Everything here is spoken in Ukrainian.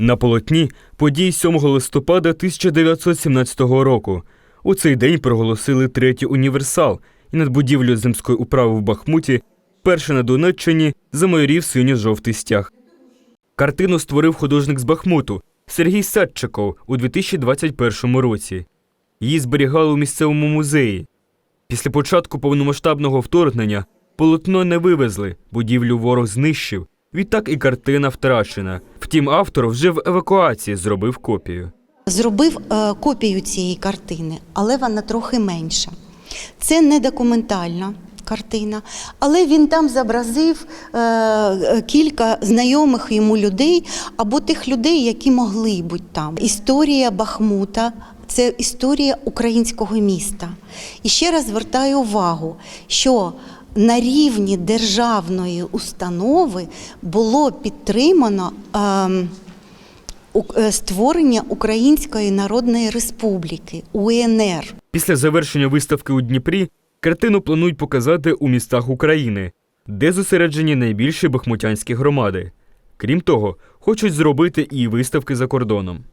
На полотні події 7 листопада 1917 року. У цей день проголосили третій універсал, і над будівлею земської управи в Бахмуті перше на Донеччині замайорів синьо-жовтий стяг. Картину створив художник з Бахмуту Сергій Садчиков у 2021 році. Її зберігали у місцевому музеї. Після початку повномасштабного вторгнення полотно не вивезли, будівлю ворог знищив. Відтак і картина втрачена. Втім, автор вже в евакуації зробив копію. Зробив е, копію цієї картини, але вона трохи менша. Це не документальна картина, але він там зобразив е, кілька знайомих йому людей або тих людей, які могли бути там. Історія Бахмута. Це історія українського міста. І ще раз звертаю увагу, що на рівні державної установи було підтримано ем, е, створення Української Народної Республіки УНР. Після завершення виставки у Дніпрі картину планують показати у містах України, де зосереджені найбільші бахмутянські громади. Крім того, хочуть зробити і виставки за кордоном.